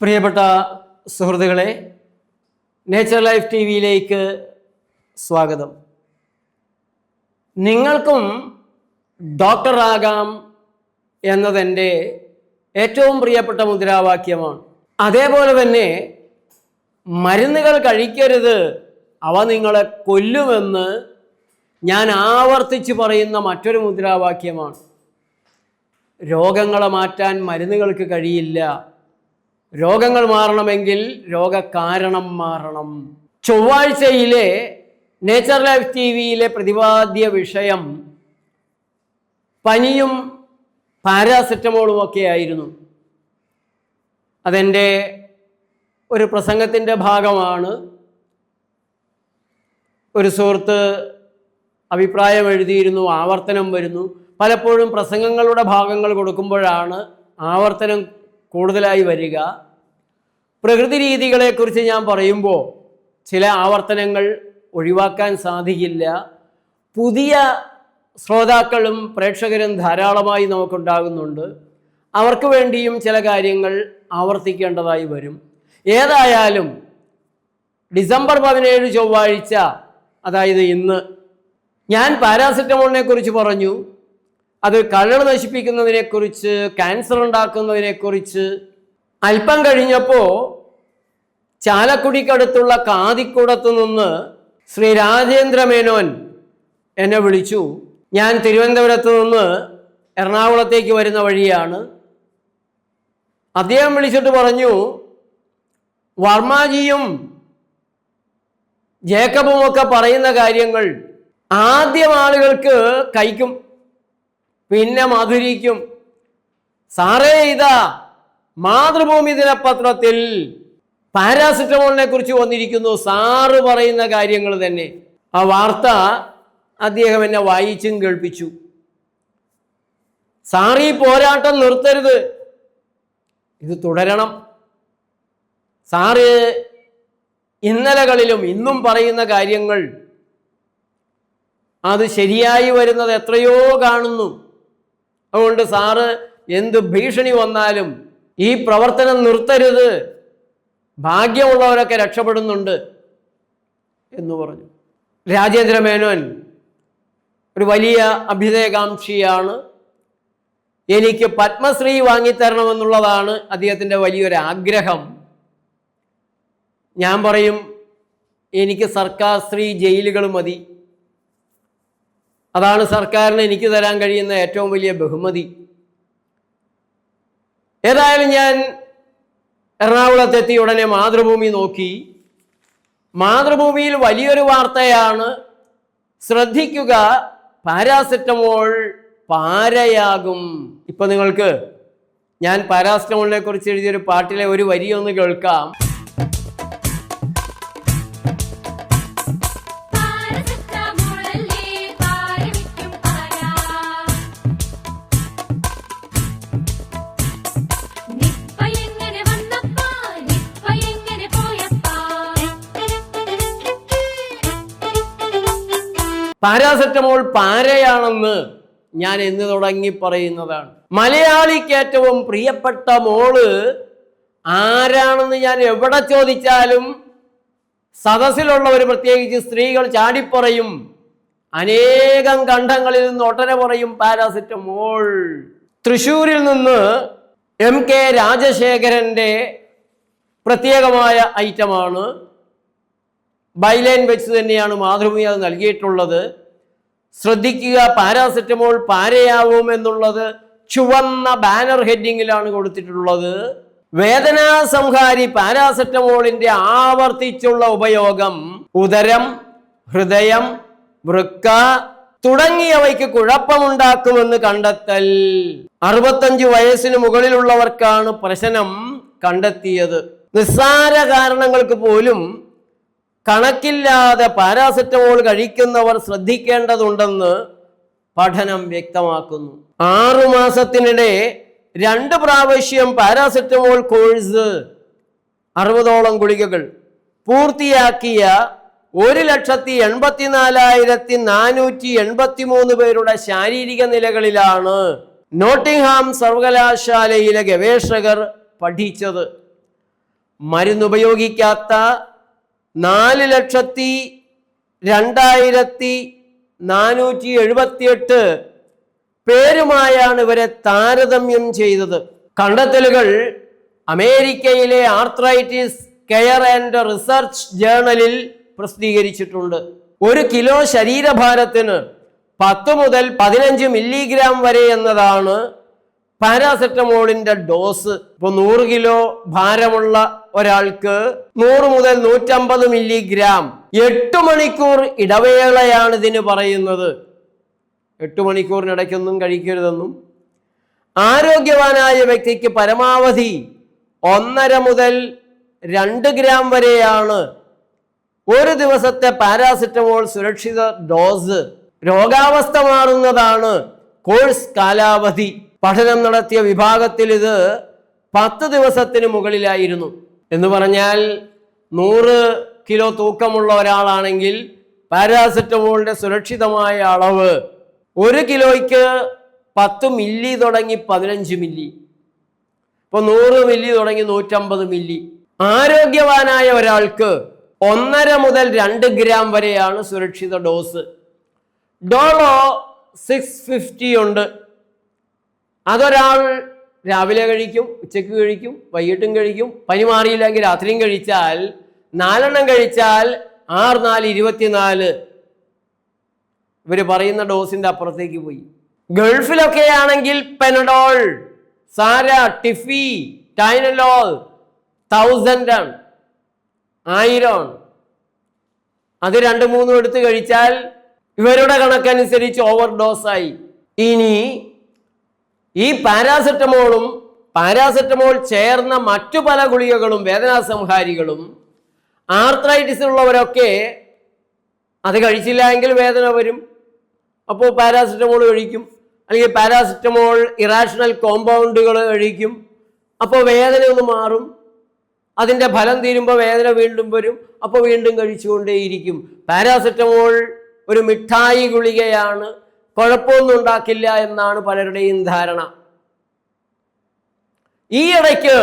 പ്രിയപ്പെട്ട സുഹൃത്തുക്കളെ nature life T വിയിലേക്ക് സ്വാഗതം. നിങ്ങൾക്കും ഡോക്ടറാകാം എന്നതെന്റെ ഏറ്റവും പ്രിയപ്പെട്ട മുദ്രാവാക്യമാണ്. അതേപോലെ തന്നെ മരുന്നുകൾ കഴിക്കരുത് അവ നിങ്ങളെ കൊല്ലുമെന്ന് ഞാൻ ആവർത്തിച്ച് പറയുന്ന മറ്റൊരു മുദ്രാവാക്യമാണ്. രോഗങ്ങളെ മാറ്റാൻ മരുന്നുകൾക്ക് കഴിയില്ല. രോഗങ്ങൾ മാറണമെങ്കിൽ രോഗകാരണം മാറണം. ചൊവ്വാഴ്ചയിലെ നേച്ചർ ലൈഫ് ടി വിയിലെ പ്രതിപാദ്യ വിഷയം പനിയും പാരാസെറ്റമോളും ഒക്കെ ആയിരുന്നു. അതെന്റെ ഒരു പ്രസംഗത്തിന്റെ ഭാഗമാണ്. ഒരു സുഹൃത്ത് അഭിപ്രായം എഴുതിയിരുന്നു ആവർത്തനം വരുന്നു. പലപ്പോഴും പ്രസംഗങ്ങളുടെ ഭാഗങ്ങൾ കൊടുക്കുമ്പോഴാണ് ആവർത്തനം കൂടുതലായി വരിക. പ്രകൃതി രീതികളെക്കുറിച്ച് ഞാൻ പറയുമ്പോൾ ചില ആവർത്തനങ്ങൾ ഒഴിവാക്കാൻ സാധിക്കില്ല. പുതിയ ശ്രോതാക്കളും പ്രേക്ഷകരും ധാരാളമായി നമുക്കുണ്ടാകുന്നുണ്ട്. അവർക്ക് വേണ്ടിയും ചില കാര്യങ്ങൾ ആവർത്തിക്കേണ്ടതായി വരും. ഏതായാലും ഡിസംബർ പതിനേഴ് ചൊവ്വാഴ്ച അതായത് ഇന്ന് ഞാൻ പാരാസെറ്റമോളിനെ കുറിച്ച് പറഞ്ഞു. അത് കരൾ നശിപ്പിക്കുന്നതിനെക്കുറിച്ച് ക്യാൻസർ ഉണ്ടാക്കുന്നതിനെക്കുറിച്ച് അല്പം കഴിഞ്ഞപ്പോൾ ചാലക്കുടിക്കടുത്തുള്ള കാതിക്കുടത്തു നിന്ന് ശ്രീ രാജേന്ദ്ര മേനോൻ എന്നെ വിളിച്ചു. ഞാൻ തിരുവനന്തപുരത്ത് നിന്ന് എറണാകുളത്തേക്ക് വരുന്ന വഴിയാണ്. അദ്ദേഹം വിളിച്ചിട്ട് പറഞ്ഞു വർമാജിയും ജേക്കബും ഒക്കെ പറയുന്ന കാര്യങ്ങൾ ആദ്യം ആളുകൾക്ക് കഴിക്കും പിന്നെ മധുരിക്കും. സാറേ ഇതാ മാതൃഭൂമി ദിനപത്രത്തിൽ പാരാസിറ്റമോളിനെ കുറിച്ച് വന്നിരിക്കുന്നു. സാറ് പറയുന്ന കാര്യങ്ങൾ തന്നെ. ആ വാർത്ത അദ്ദേഹം എന്നെ വായിച്ചും കേൾപ്പിച്ചു. സാറ് പോരാട്ടം നിർത്തരുത്. ഇത് തുടരണം. സാറ് ഇന്നലകളിലും ഇന്നും പറയുന്ന കാര്യങ്ങൾ അത് ശരിയായി വരുന്നത് എത്രയോ കാണുന്നു. അതുകൊണ്ട് സാറ് എന്ത് ഭീഷണി വന്നാലും ഈ പ്രവർത്തനം നിർത്തരുത്. ഭാഗ്യമുള്ളവരൊക്കെ രക്ഷപ്പെടുന്നുണ്ട് എന്ന് പറഞ്ഞു. രാജേന്ദ്ര മേനോൻ ഒരു വലിയ അഭ്യുദയകാംക്ഷിയാണ് എനിക്ക് പത്മശ്രീ വാങ്ങിത്തരണമെന്നുള്ളതാണ് അദ്ദേഹത്തിന്റെ വലിയൊരു ആഗ്രഹം ഞാൻ പറയും എനിക്ക് സർക്കാർ ശ്രീ ജയിലുകൾ മതി. അതാണ് സർക്കാരിന് എനിക്ക് തരാൻ കഴിയുന്ന ഏറ്റവും വലിയ ബഹുമതി. ഏതായാലും ഞാൻ എറണാകുളത്തെത്തി ഉടനെ മാതൃഭൂമി നോക്കി. മാതൃഭൂമിയിൽ വലിയൊരു വാർത്തയാണ് ശ്രദ്ധിക്കുക പാരാസെറ്റമോൾ പാരയാകും. ഇപ്പൊ നിങ്ങൾക്ക് ഞാൻ പാരാസെറ്റമോളിനെ കുറിച്ച് എഴുതിയൊരു പാട്ടിലെ ഒരു വരിയൊന്ന് കേൾക്കാം. പാരാസെറ്റമോൾ പാരയാണെന്ന് ഞാൻ എന്ന് തുടങ്ങി പറയുന്നതാണ്. മലയാളിക്ക് ഏറ്റവും പ്രിയപ്പെട്ട മോൾ ആരാണെന്ന് ഞാൻ എവിടെ ചോദിച്ചാലും സദസ്സിലുള്ളവർ പ്രത്യേകിച്ച് സ്ത്രീകൾ ചാടിപ്പറയും. അനേകം കണ്ഠങ്ങളിൽ നിന്ന് ഒട്ടന പറയും പാരാസെറ്റമോൾ. തൃശ്ശൂരിൽ നിന്ന് എം കെ രാജശേഖരന്റെ പ്രത്യേകമായ ഐറ്റമാണ് ബൈലൈൻ വെച്ച് തന്നെയാണ് മാതൃഭൂമി അത് നൽകിയിട്ടുള്ളത്. ശ്രദ്ധിക്കുക പാരാസെറ്റമോൾ പാരയാവും എന്നുള്ളത് ചുവന്ന ബാനർ ഹെഡിങ്ങിലാണ് കൊടുത്തിട്ടുള്ളത്. വേദനാ സംഹാരി പാരാസെറ്റമോളിന്റെ ആവർത്തിച്ചുള്ള ഉപയോഗം ഉദരം ഹൃദയം വൃക്ക തുടങ്ങിയവയ്ക്ക് കുഴപ്പമുണ്ടാക്കുമെന്ന് കണ്ടെത്തൽ. അറുപത്തഞ്ച് വയസ്സിന് മുകളിലുള്ളവർക്കാണ് പ്രശ്നം കണ്ടെത്തിയത്. നിസ്സാര കാരണങ്ങൾക്ക് പോലും കണക്കില്ലാതെ പാരാസെറ്റമോൾ കഴിക്കുന്നവർ ശ്രദ്ധിക്കേണ്ടതുണ്ടെന്ന് പഠനം വ്യക്തമാക്കുന്നു. ആറു മാസത്തിനിടെ രണ്ട് പ്രാവശ്യം പാരാസെറ്റമോൾ കോഴ്സ് അറുപതോളം ഗുളികകൾ പൂർത്തിയാക്കിയ ഒരു ലക്ഷത്തി എൺപത്തിനാലായിരത്തി നാനൂറ്റി എൺപത്തി മൂന്ന് പേരുടെ ശാരീരിക നിലകളിലാണ് നോട്ടിംഗ്ഹാം സർവകലാശാലയിലെ ഗവേഷകർ പഠിച്ചത്. മരുന്നുപയോഗിക്കാത്ത നാല് ലക്ഷത്തി രണ്ടായിരത്തി നാനൂറ്റി എഴുപത്തിയെട്ട് പേരുമായാണ് ഇവരെ താരതമ്യം ചെയ്തത്. കണ്ടെത്തലുകൾ അമേരിക്കയിലെ ആർത്രൈറ്റിസ് കെയർ ആൻഡ് റിസർച്ച് ജേണലിൽ പ്രസിദ്ധീകരിച്ചിട്ടുണ്ട്. ഒരു കിലോ ശരീരഭാരത്തിന് പത്ത് മുതൽ പതിനഞ്ച് മില്ലിഗ്രാം വരെ എന്നതാണ് പാരാസെറ്റമോളിന്റെ ഡോസ് ഇപ്പൊ നൂറ് കിലോ ഭാരമുള്ള ഒരാൾക്ക് നൂറ് മുതൽ നൂറ്റമ്പത് മില്ലിഗ്രാം. എട്ട് മണിക്കൂർ ഇടവേളയാണ് ഇതിന് പറയുന്നത്. എട്ട് മണിക്കൂറിനിടയ്ക്കൊന്നും കഴിക്കരുതെന്നും. ആരോഗ്യവാനായ വ്യക്തിക്ക് പരമാവധി ഒന്നര മുതൽ രണ്ട് ഗ്രാം വരെയാണ് ഒരു ദിവസത്തെ പാരാസെറ്റമോൾ സുരക്ഷിത ഡോസ്. രോഗാവസ്ഥ മാറുന്നതാണ് കോഴ്സ് കാലാവധി. പഠനം നടത്തിയ വിഭാഗത്തിൽ ഇത് പത്ത് ദിവസത്തിന് മുകളിലായിരുന്നു. എന്ന് പറഞ്ഞാൽ നൂറ് കിലോ തൂക്കമുള്ള ഒരാളാണെങ്കിൽ പാരാസെറ്റമോളിന്റെ സുരക്ഷിതമായ അളവ് ഒരു കിലോയ്ക്ക് പത്ത് മില്ലി തുടങ്ങി പതിനഞ്ച് മില്ലി. ഇപ്പൊ നൂറ് മില്ലി തുടങ്ങി നൂറ്റമ്പത് മില്ലി. ആരോഗ്യവാനായ ഒരാൾക്ക് ഒന്നര മുതൽ രണ്ട് ഗ്രാം വരെയാണ് സുരക്ഷിത ഡോസ്. ഡോളോ സിക്സ് ഫിഫ്റ്റി ഉണ്ട്. അതൊരാൾ രാവിലെ കഴിക്കും ഉച്ചയ്ക്ക് കഴിക്കും വൈകിട്ടും കഴിക്കും പനി മാറിയില്ലെങ്കിൽ രാത്രിയും കഴിച്ചാൽ നാലെണ്ണം കഴിച്ചാൽ ആറ് നാല് ഇരുപത്തിനാല്. ഇവർ പറയുന്ന ഡോസിന്റെ അപ്പുറത്തേക്ക് പോയി. ഗൾഫിലൊക്കെ ആണെങ്കിൽ പെനഡോൾ സാര ടിഫി ടൈനലോൾ തൗസൻഡ് ആണ് ആയിരം. അത് രണ്ട് മൂന്നും എടുത്ത് കഴിച്ചാൽ ഇവരുടെ കണക്കനുസരിച്ച് ഓവർ ഡോസായി ഇനി ഈ പാരാസെറ്റമോളും പാരാസെറ്റമോൾ ചേർന്ന മറ്റു പല ഗുളികകളും വേദനാസംഹാരികളും ആർത്രൈറ്റിസ് ഉള്ളവരൊക്കെ അത് കഴിച്ചില്ല എങ്കിൽ വേദന വരും. അപ്പോൾ പാരാസെറ്റമോൾ കഴിക്കും. അല്ലെങ്കിൽ പാരാസെറ്റമോൾ ഇറാഷണൽ കോമ്പൗണ്ടുകൾ കഴിക്കും. അപ്പോൾ വേദന ഒന്ന് മാറും. അതിന്റെ ഫലം തീരുമ്പോൾ വേദന വീണ്ടും വരും. അപ്പോൾ വീണ്ടും കഴിച്ചുകൊണ്ടേയിരിക്കും. പാരാസെറ്റമോൾ ഒരു മിഠായി ഗുളികയാണ്. കുഴപ്പമൊന്നും ഉണ്ടാക്കില്ല എന്നാണ് പലരുടെയും ധാരണ. ഈ ഇടയ്ക്ക്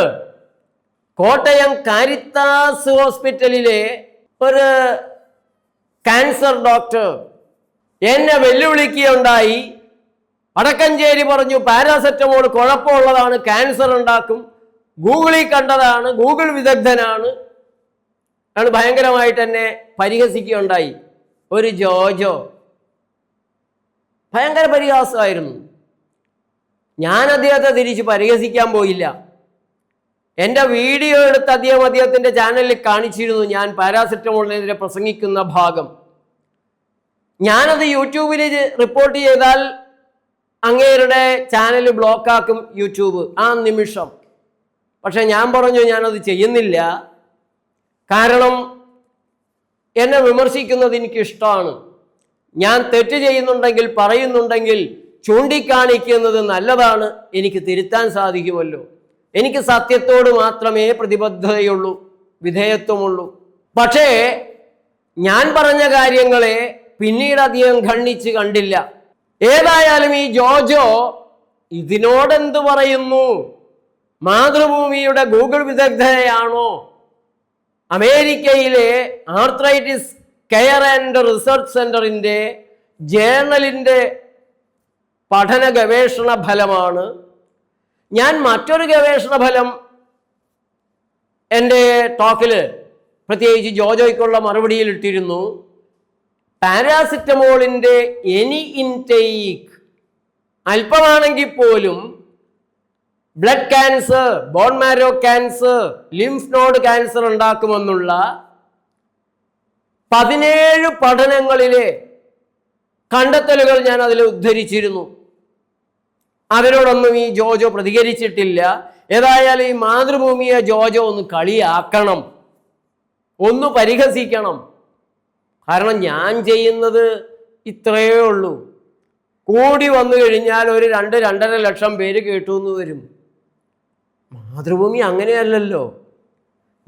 കോട്ടയം കാരിത്താസ് ഹോസ്പിറ്റലിലെ ഒരു ക്യാൻസർ ഡോക്ടർ എന്നെ വെല്ലുവിളിക്കുകയുണ്ടായി. വടക്കഞ്ചേരി പറഞ്ഞു പാരാസെറ്റമോൾ കുഴപ്പമുള്ളതാണ് ക്യാൻസർ ഉണ്ടാക്കും. ഗൂഗിളിൽ കണ്ടതാണ് ഗൂഗിൾ വിദഗ്ധനാണ്. അയാൾ ഭയങ്കരമായിട്ട് എന്നെ പരിഹസിക്കുകയുണ്ടായി. ഒരു ജോജോ. ഭയങ്കര പരിഹാസമായിരുന്നു. ഞാൻ അദ്ദേഹത്തെ തിരിച്ച് പരിഹസിക്കാൻ പോയില്ല. എന്റെ വീഡിയോ എടുത്ത് അദ്ദേഹം അദ്ദേഹത്തിന്റെ ചാനലിൽ കാണിച്ചിരുന്നു. ഞാൻ പാരാസെറ്റമോളിനെതിരെ പ്രസംഗിക്കുന്ന ഭാഗം. ഞാനത് യൂട്യൂബിൽ റിപ്പോർട്ട് ചെയ്താൽ അങ്ങേരുടെ ചാനൽ ബ്ലോക്കാക്കും യൂട്യൂബ്. ആ നിമിഷം. പക്ഷെ ഞാൻ പറഞ്ഞു ഞാനത് ചെയ്യുന്നില്ല. കാരണം എന്നെ വിമർശിക്കുന്നത് എനിക്ക് ഇഷ്ടമാണ് ഞാൻ തെറ്റ് ചെയ്യുന്നുണ്ടെങ്കിൽ പറയുന്നുണ്ടെങ്കിൽ ചൂണ്ടിക്കാണിക്കുന്നത് നല്ലതാണ്. എനിക്ക് തിരുത്താൻ സാധിക്കുമല്ലോ. എനിക്ക് സത്യത്തോട് മാത്രമേ പ്രതിബദ്ധതയുള്ളൂ വിധേയത്വമുള്ളൂ. പക്ഷേ ഞാൻ പറഞ്ഞ കാര്യങ്ങളെ പിന്നീട് അധികം ഖണ്ഡിച്ച് കണ്ടില്ല. ഏതായാലും ഈ ജോജോ ഇതിനോടെന്ത് പറയുന്നു? മാതൃഭൂമിയുടെ ഗൂഗിൾ വിദഗ്ധയാണോ? അമേരിക്കയിലെ ആർത്രൈറ്റിസ് കെയർ ആൻഡ് റിസർച്ച് സെന്ററിന്റെ ജേണലിന്റെ പഠന ഗവേഷണ ഫലമാണ്. ഞാൻ മറ്റൊരു ഗവേഷണ ഫലം എന്റെ ടോക്കിൽ പ്രത്യേകിച്ച് ജോജോയ്ക്കുള്ള മറുപടിയിൽ ഇട്ടിരുന്നു. പാരാസിറ്റമോളിന്റെ എനി ഇൻടേക്ക് അല്പമാണെങ്കിൽ പോലും blood cancer bone marrow cancer lymph node cancer ഉണ്ടാക്കുമെന്നുള്ള പതിനേഴ് പഠനങ്ങളിലെ കണ്ടെത്തലുകൾ ഞാൻ അതിൽ ഉദ്ധരിച്ചിരുന്നു. അതിനോടൊന്നും ഈ ജോജോ പ്രതികരിച്ചിട്ടില്ല. ഏതായാലും ഈ മാതൃഭൂമിയെ ജോജോ ഒന്ന് കളിയാക്കണം. ഒന്ന് പരിഹസിക്കണം. കാരണം ഞാൻ ചെയ്യുന്നത് ഇത്രയേ ഉള്ളൂ. കൂടി വന്നു കഴിഞ്ഞാൽ ഒരു രണ്ട് രണ്ടര ലക്ഷം പേര് കേട്ടു എന്ന് വരും. മാതൃഭൂമി അങ്ങനെയല്ലല്ലോ.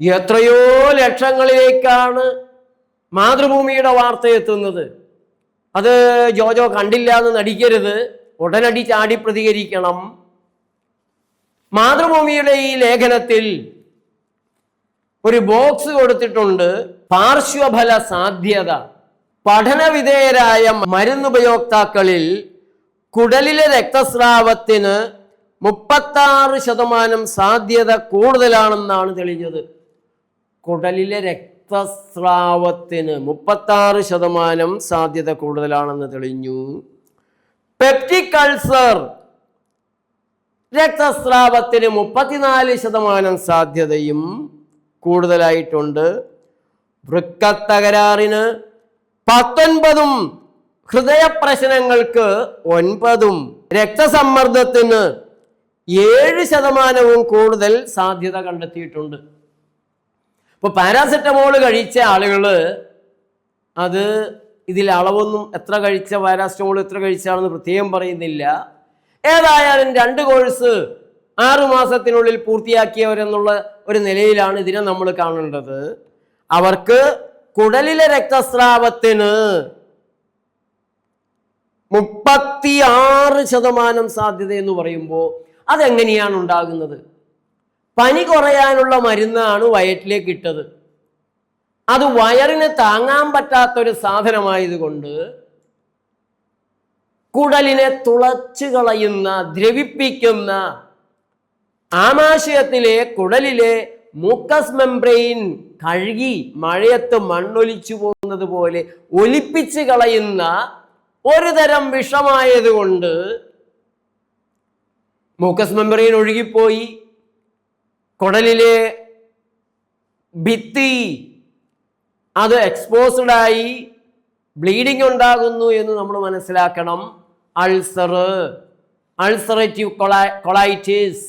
എത്രയോ ലക്ഷങ്ങളിലേക്കാണ് മാതൃഭൂമിയുടെ വാർത്ത എത്തുന്നത്. അത് ജോജോ കണ്ടില്ല എന്ന് നടിക്കരുത്. ഉടനടി ചാടി പ്രതികരിക്കണം. മാതൃഭൂമിയുടെ ഈ ലേഖനത്തിൽ ഒരു ബോക്സ് കൊടുത്തിട്ടുണ്ട്. പാർശ്വഫല സാധ്യത. പഠനവിധേയരായ മരുന്നുപയോക്താക്കളിൽ കുടലിലെ രക്തസ്രാവത്തിന് മുപ്പത്താറ് ശതമാനം സാധ്യത കൂടുതലാണെന്നാണ് തെളിഞ്ഞത്. കുടലിലെ രക്തസ്രാവത്തിന് മുപ്പത്താറ് ശതമാനം സാധ്യത കൂടുതലാണെന്ന് തെളിഞ്ഞു. പെപ്റ്റിക് അൾസർ രക്തസ്രാവത്തിന് മുപ്പത്തിനാല് ശതമാനം സാധ്യതയും കൂടുതലായിട്ടുണ്ട്. വൃക്കത്തകരാറിന് പത്തൊൻപതും ഹൃദയപ്രശ്നങ്ങൾക്ക് ഒൻപതും രക്തസമ്മർദ്ദത്തിന് ഏഴ് ശതമാനവും കൂടുതൽ സാധ്യത കണ്ടെത്തിയിട്ടുണ്ട്. ഇപ്പോൾ പാരാസെറ്റമോൾ കഴിച്ച ആളുകൾ അത് ഇതിൽ അളവൊന്നും എത്ര കഴിച്ച പാരാസെറ്റമോൾ എത്ര കഴിച്ചാണെന്ന് പ്രത്യേകം പറയുന്നില്ല. ഏതായാലും രണ്ട് കോഴ്സ് ആറു മാസത്തിനുള്ളിൽ പൂർത്തിയാക്കിയവരെന്നുള്ള ഒരു നിലയിലാണ് ഇതിനെ നമ്മൾ കാണേണ്ടത്. അവർക്ക് കുടലിലെ രക്തസ്രാവത്തിന് മുപ്പത്തി ആറ് ശതമാനം സാധ്യത എന്ന് പറയുമ്പോൾ അതെങ്ങനെയാണ് ഉണ്ടാകുന്നത്? പനി കുറയാനുള്ള മരുന്നാണ് വയറ്റിലേക്ക് ഇട്ടത്. അത് വയറിന് താങ്ങാൻ പറ്റാത്തൊരു സാധനമായതുകൊണ്ട് കുടലിനെ തുളച്ചു കളയുന്ന ദ്രവിപ്പിക്കുന്ന ആമാശയത്തിലെ കുടലിലെ മൂക്കസ് മെംബ്രെയിൻ കഴുകി മഴയത്ത് മണ്ണൊലിച്ചു പോകുന്നത് പോലെ ഒലിപ്പിച്ച് കളയുന്ന ഒരു തരം വിഷമായതുകൊണ്ട് മൂക്കസ് മെംബ്രെയിൻ ഒഴുകിപ്പോയി. കുടലിലെ ഭിത്തി അത് എക്സ്പോസ്ഡ് ആയി ബ്ലീഡിംഗ് ഉണ്ടാകുന്നു എന്ന് നമ്മൾ മനസ്സിലാക്കണം. അൾസർ അൾസറേറ്റീവ് കൊളൈറ്റിസ്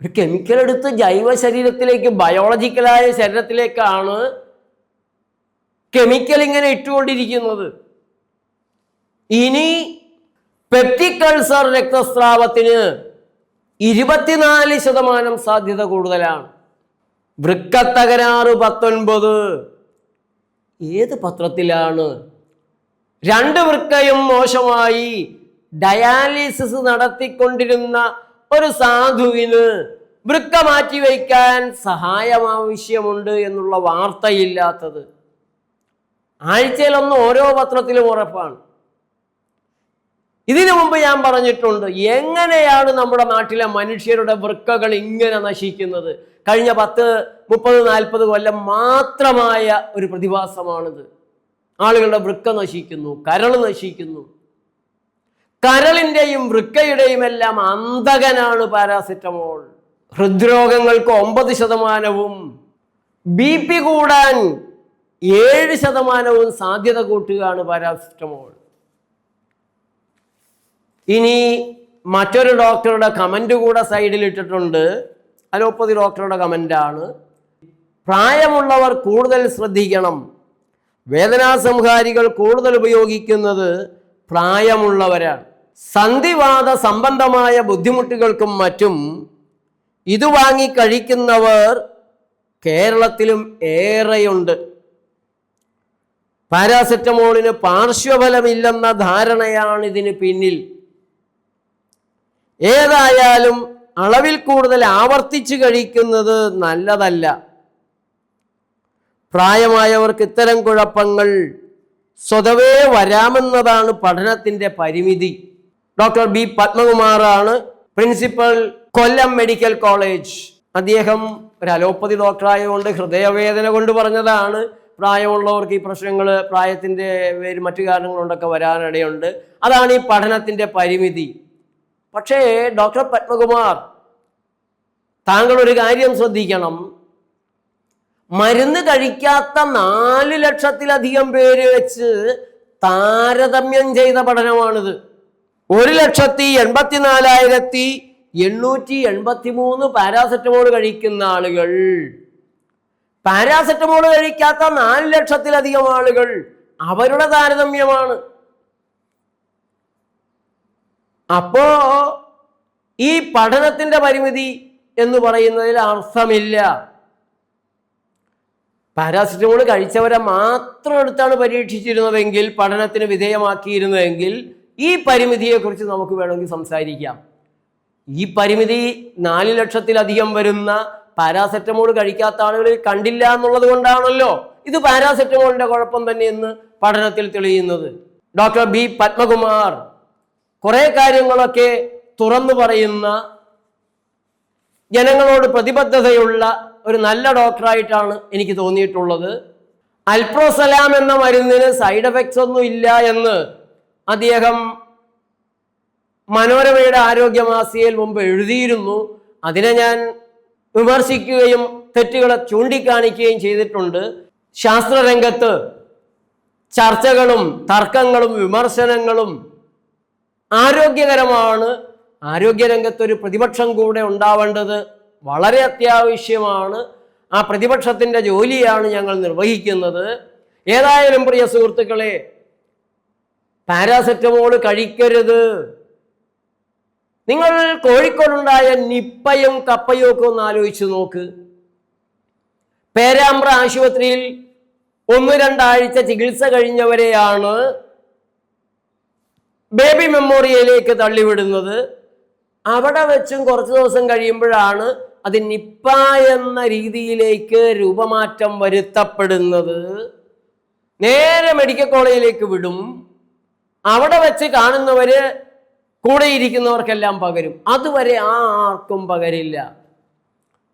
ഒരു കെമിക്കൽ എടുത്ത് ജൈവ ശരീരത്തിലേക്ക് ബയോളജിക്കലായ ശരീരത്തിലേക്കാണ് കെമിക്കൽ ഇങ്ങനെ ഇട്ടുകൊണ്ടിരിക്കുന്നത്. ഇനി പെപ്റ്റിക് അൾസർ രക്തസ്രാവത്തിന് ഇരുപത്തിനാല് ശതമാനം സാധ്യത കൂടുതലാണ്. വൃക്കത്തകരാറ് പത്തൊൻപത്. ഏത് പത്രത്തിലാണ്? രണ്ട് വൃക്കയും മോശമായി ഡയാലിസിസ് നടത്തിക്കൊണ്ടിരുന്ന ഒരു സാധുവിന് വൃക്ക മാറ്റിവെക്കാൻ സഹായം ആവശ്യമുണ്ട് എന്നുള്ള വാർത്തയില്ലാത്തത്. ആഴ്ചയിലൊന്ന് ഓരോ പത്രത്തിലും ഉറപ്പാണ്. ഇതിനു മുമ്പ് ഞാൻ പറഞ്ഞിട്ടുണ്ട് എങ്ങനെയാണ് നമ്മുടെ നാട്ടിലെ മനുഷ്യരുടെ വൃക്കകൾ ഇങ്ങനെ നശിക്കുന്നത്? കഴിഞ്ഞ പത്ത് മുപ്പത് നാൽപ്പത് കൊല്ലം മാത്രമായ ഒരു പ്രതിഭാസമാണിത്. ആളുകളുടെ വൃക്ക നശിക്കുന്നു കരൾ നശിക്കുന്നു. കരളിന്റെയും വൃക്കയുടെയും എല്ലാം അന്തകനാണ് പാരാസെറ്റമോൾ. ഹൃദ്രോഗങ്ങൾക്ക് ഒമ്പത് ശതമാനവും ബി പി കൂടാൻ ഏഴ് ശതമാനവും സാധ്യത കൂട്ടുകയാണ് പാരാസെറ്റമോൾ. ഇനി മറ്റൊരു ഡോക്ടറുടെ കമന്റ് കൂടെ സൈഡിൽ ഇട്ടിട്ടുണ്ട്. അലോപ്പതി ഡോക്ടറുടെ കമന്റാണ് പ്രായമുള്ളവർ കൂടുതൽ ശ്രദ്ധിക്കണം. വേദനാസംഹാരികൾ കൂടുതൽ ഉപയോഗിക്കുന്നത് പ്രായമുള്ളവരാണ്. സന്ധിവാദ സംബന്ധമായ ബുദ്ധിമുട്ടുകൾക്കും മറ്റും ഇത് വാങ്ങി കഴിക്കുന്നവർ കേരളത്തിലും ഏറെയുണ്ട്. പാരാസെറ്റമോളിന് പാർശ്വഫലമില്ലെന്ന ധാരണയാണ് ഇതിന് പിന്നിൽ. ഏതായാലും അളവിൽ കൂടുതൽ ആവർത്തിച്ച് കഴിക്കുന്നത് നല്ലതല്ല. പ്രായമായവർക്ക് ഇത്തരം കുഴപ്പങ്ങൾ സ്വതവേ വരാമെന്നതാണ് പഠനത്തിന്റെ പരിമിതി. ഡോക്ടർ ബി പത്മകുമാറാണ് പ്രിൻസിപ്പൽ കൊല്ലം മെഡിക്കൽ കോളേജ്. അദ്ദേഹം ഒരു അലോപ്പതി ഡോക്ടറായതുകൊണ്ട് ഹൃദയവേദന കൊണ്ട് പറഞ്ഞതാണ് പ്രായമുള്ളവർക്ക് ഈ പ്രശ്നങ്ങൾ പ്രായത്തിന്റെ പേര് മറ്റു കാരണങ്ങളുണ്ടൊക്കെ വരാനിടയുണ്ട്. അതാണ് ഈ പഠനത്തിന്റെ പരിമിതി. പക്ഷേ ഡോക്ടർ പത്മകുമാർ താങ്കൾ ഒരു കാര്യം ശ്രദ്ധിക്കണം. മരുന്ന് കഴിക്കാത്ത നാല് ലക്ഷത്തിലധികം പേര് വെച്ച് താരതമ്യം ചെയ്ത പഠനമാണിത്. ഒരു ലക്ഷത്തി എൺപത്തിനാലായിരത്തി എണ്ണൂറ്റി എൺപത്തി മൂന്ന് പാരാസെറ്റമോൾ കഴിക്കുന്ന ആളുകൾ. പാരാസെറ്റമോൾ കഴിക്കാത്ത നാല് ലക്ഷത്തിലധികം ആളുകൾ അവരുടെ താരതമ്യമാണ്. അപ്പോ ഈ പഠനത്തിന്റെ പരിമിതി എന്ന് പറയുന്നതിൽ അർത്ഥമില്ല. പാരാസിറ്റമോൾ കഴിച്ചവരെ മാത്രം എടുത്താണ് പരീക്ഷിച്ചിരുന്നതെങ്കിൽ പഠനത്തിന് വിധേയമാക്കിയിരുന്നതെങ്കിൽ ഈ പരിമിതിയെക്കുറിച്ച് നമുക്ക് വേണമെങ്കിൽ സംസാരിക്കാം. ഈ പരിമിതി നാല് ലക്ഷത്തിലധികം വരുന്ന പാരാസെറ്റമോൾ കഴിക്കാത്ത ആളുകളിൽ കണ്ടില്ല എന്നുള്ളത് കൊണ്ടാണല്ലോ ഇത് പാരാസെറ്റമോളിന്റെ കുഴപ്പം തന്നെയെന്ന് പഠനത്തിൽ തെളിയുന്നത്. ഡോക്ടർ ബി പത്മകുമാർ കുറെ കാര്യങ്ങളൊക്കെ തുറന്നു പറയുന്ന ജനങ്ങളോട് പ്രതിബദ്ധതയുള്ള ഒരു നല്ല ഡോക്ടറായിട്ടാണ് എനിക്ക് തോന്നിയിട്ടുള്ളത്. അൽപ്രോസലാം എന്ന മരുന്നിന് സൈഡ് എഫക്ട്സ് ഒന്നും ഇല്ല എന്ന് അദ്ദേഹം മനോരമയുടെ ആരോഗ്യമാസികയിൽ മുമ്പ് എഴുതിയിരുന്നു. അതിനെ ഞാൻ വിമർശിക്കുകയും തെറ്റുകളെ ചൂണ്ടിക്കാണിക്കുകയും ചെയ്തിട്ടുണ്ട്. ശാസ്ത്രരംഗത്ത് ചർച്ചകളും തർക്കങ്ങളും വിമർശനങ്ങളും ആരോഗ്യകരമാണ്. ആരോഗ്യരംഗത്ത് ഒരു പ്രതിപക്ഷം കൂടെ ഉണ്ടാവേണ്ടത് വളരെ അത്യാവശ്യമാണ്. ആ പ്രതിപക്ഷത്തിന്റെ ജോലിയാണ് ഞങ്ങൾ നിർവഹിക്കുന്നത്. ഏതായാലും പ്രിയ സുഹൃത്തുക്കളെ പാരാസെറ്റമോൾ കഴിക്കരുത്. നിങ്ങൾ കോഴിക്കോടുണ്ടായ നിപ്പയും കപ്പയും ഒക്കെ ഒന്ന് ആലോചിച്ച് നോക്ക്. പേരാമ്പ്ര ആശുപത്രിയിൽ ഒന്ന് രണ്ടാഴ്ച ചികിത്സ കഴിഞ്ഞവരെയാണ് ബേബി മെമ്മോറിയലിലേക്ക് തള്ളിവിടുന്നത് അവിടെ വെച്ചും കുറച്ച് ദിവസം കഴിയുമ്പോഴാണ് അത് നിപ്പ എന്ന രീതിയിലേക്ക് രൂപമാറ്റം വരുത്തപ്പെടുന്നത്. നേരെ മെഡിക്കൽ കോളേജിലേക്ക് വിടും. അവിടെ വെച്ച് കാണുന്നവര് കൂടെ ഇരിക്കുന്നവർക്കെല്ലാം പകരും. അതുവരെ ആർക്കും പകരില്ല.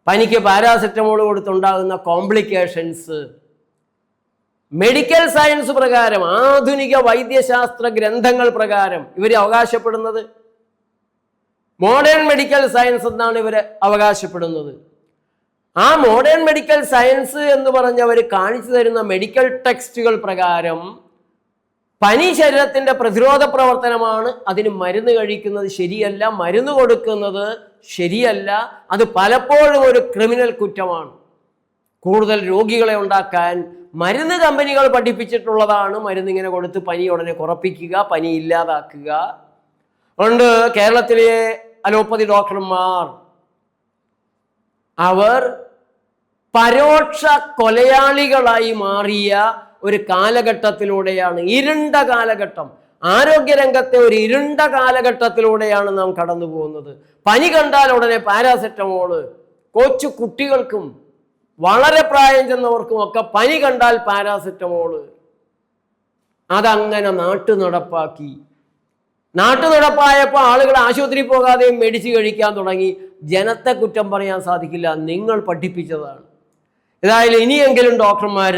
പനിക്ക് പാരാസെറ്റമോൾ കൊടുത്തുണ്ടാകുന്ന കോംപ്ലിക്കേഷൻസ് മെഡിക്കൽ സയൻസ് പ്രകാരം ആധുനിക വൈദ്യശാസ്ത്ര ഗ്രന്ഥങ്ങൾ പ്രകാരം ഇവർ അവകാശപ്പെടുന്നത്. മോഡേൺ മെഡിക്കൽ സയൻസ് എന്നാണ് ഇവർ അവകാശപ്പെടുന്നത്. ആ മോഡേൺ മെഡിക്കൽ സയൻസ് എന്ന് പറഞ്ഞവർ കാണിച്ചു തരുന്ന മെഡിക്കൽ ടെക്സ്റ്റുകൾ പ്രകാരം പനി ശരീരത്തിന്റെ പ്രതിരോധ പ്രവർത്തനമാണ് അതിന് മരുന്ന് കഴിക്കുന്നത് ശരിയല്ല മരുന്ന് കൊടുക്കുന്നത് ശരിയല്ല അത് പലപ്പോഴും ഒരു ക്രിമിനൽ കുറ്റമാണ്. കൂടുതൽ രോഗികളെ ഉണ്ടാക്കാൻ മരുന്ന് കമ്പനികൾ പഠിപ്പിച്ചിട്ടുള്ളതാണ്. മരുന്ന് ഇങ്ങനെ കൊടുത്ത് പനി ഉടനെ കുറപ്പിക്കുക പനി ഇല്ലാതാക്കുക. അതുകൊണ്ട് കേരളത്തിലെ അലോപ്പതി ഡോക്ടർമാർ അവർ പരോക്ഷ കൊലയാളികളായി മാറിയ ഒരു കാലഘട്ടത്തിലൂടെയാണ് ഇരുണ്ട കാലഘട്ടം. ആരോഗ്യരംഗത്തെ ഒരു ഇരുണ്ട കാലഘട്ടത്തിലൂടെയാണ് നാം കടന്നു പോകുന്നത് പനി കണ്ടാൽ ഉടനെ പാരാസെറ്റമോൾ കൊച്ചു കുട്ടികൾക്കും വളരെ പ്രായം ചെന്നവർക്കും ഒക്കെ പനി കണ്ടാൽ പാരാസെറ്റമോൾ അതങ്ങനെ നാട്ടു നടപ്പാക്കി. നാട്ടു നടപ്പായപ്പോൾ ആളുകൾ ആശുപത്രി പോകാതെയും മെഡിച്ച് കഴിക്കാൻ തുടങ്ങി. ജനത്തെ കുറ്റം പറയാൻ സാധിക്കില്ല. നിങ്ങൾ പഠിപ്പിച്ചതാണ്. ഏതായാലും ഇനിയെങ്കിലും ഡോക്ടർമാർ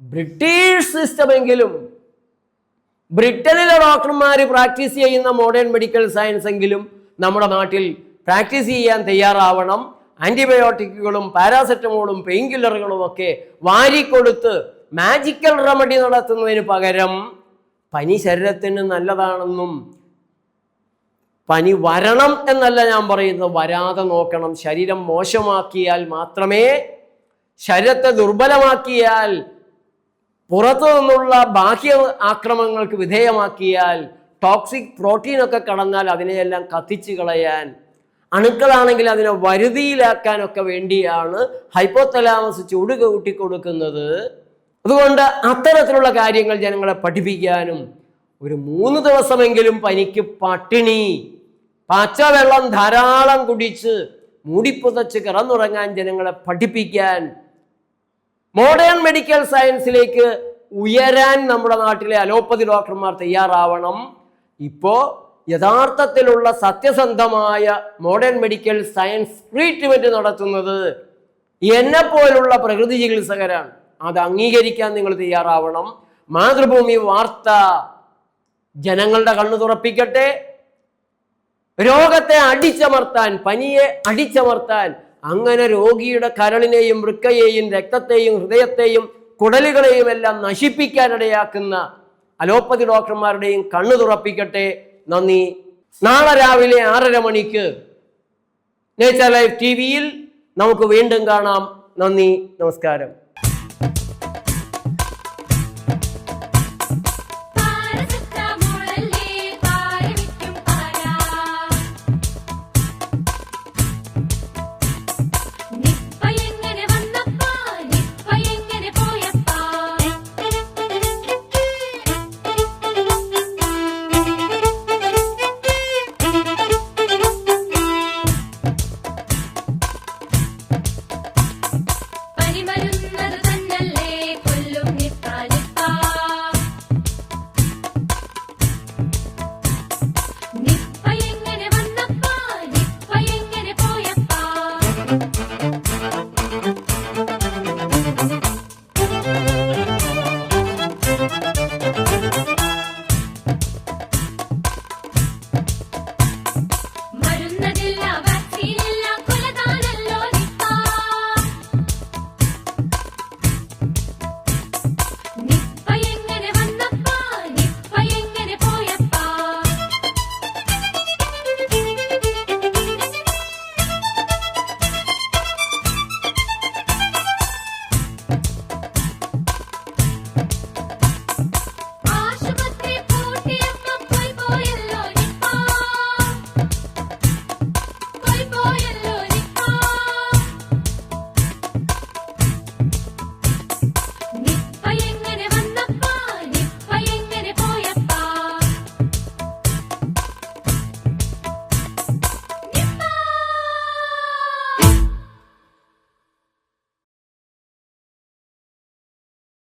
ബ്രിട്ടീഷ് സിസ്റ്റമെങ്കിലും ബ്രിട്ടനിലെ ഡോക്ടർമാർ പ്രാക്ടീസ് ചെയ്യുന്ന മോഡേൺ മെഡിക്കൽ സയൻസ് എങ്കിലും നമ്മുടെ നാട്ടിൽ പ്രാക്ടീസ് ചെയ്യാൻ തയ്യാറാവണം. ആന്റിബയോട്ടിക്കുകളും പാരാസെറ്റമോളും പെയിൻ കില്ലറുകളും ഒക്കെ വാരിക്കൊടുത്ത് മാജിക്കൽ റെമഡി നടത്തുന്നതിന് പകരം പനി ശരീരത്തിന് നല്ലതാണെന്നും പനി വരണം എന്നല്ല ഞാൻ പറയുന്നത്. വരാതെ നോക്കണം. ശരീരം മോശമാക്കിയാൽ മാത്രമേ ശരീരത്തെ ദുർബലമാക്കിയാൽ പുറത്തു നിന്നുള്ള ബാഹ്യ ആക്രമങ്ങൾക്ക് വിധേയമാക്കിയാൽ ടോക്സിക് പ്രോട്ടീനൊക്കെ കടന്നാൽ അതിനെയെല്ലാം കത്തിച്ചു കളയാൻ അണുക്കളാണെങ്കിൽ അതിനെ വരുതിയിലാക്കാനൊക്കെ വേണ്ടിയാണ് ഹൈപ്പോത്തലാമസ് ചൂട് കൂട്ടി കൊടുക്കുന്നത്. അതുകൊണ്ട് അത്തരത്തിലുള്ള കാര്യങ്ങൾ ജനങ്ങളെ പഠിപ്പിക്കാനും ഒരു മൂന്ന് ദിവസമെങ്കിലും പനിക്ക് പട്ടിണി പച്ചവെള്ളം ധാരാളം കുടിച്ച് മൂടിപ്പുതച്ച് കിടന്നുറങ്ങാൻ ജനങ്ങളെ പഠിപ്പിക്കാൻ മോഡേൺ മെഡിക്കൽ സയൻസിലേക്ക് ഉയരാൻ നമ്മുടെ നാട്ടിലെ അലോപ്പതി ഡോക്ടർമാർ തയ്യാറാവണം. ഇപ്പോ യഥാർത്ഥത്തിലുള്ള സത്യസന്ധമായ മോഡേൺ മെഡിക്കൽ സയൻസ് ട്രീറ്റ്മെന്റ് നടത്തുന്നത് എന്നെ പോലുള്ള പ്രകൃതി ചികിത്സകരാണ്. അത് അംഗീകരിക്കാൻ നിങ്ങൾ തയ്യാറാവണം. മാതൃഭൂമി വാർത്ത ജനങ്ങളുടെ കണ്ണു തുറപ്പിക്കട്ടെ. രോഗത്തെ അടിച്ചമർത്താൻ പനിയെ അടിച്ചമർത്താൻ അങ്ങനെ രോഗിയുടെ കരളിനെയും വൃക്കയെയും രക്തത്തെയും ഹൃദയത്തെയും കുടലുകളെയും എല്ലാം നശിപ്പിക്കാനിടയാക്കുന്ന അലോപ്പതി ഡോക്ടർമാരുടെയും കണ്ണു തുറപ്പിക്കട്ടെ. നന്ദി. നാളെ രാവിലെ ആറര മണിക്ക് നേച്ചർ ലൈഫ് ടി വിയിൽ നമുക്ക് വീണ്ടും കാണാം. നന്ദി നമസ്കാരം.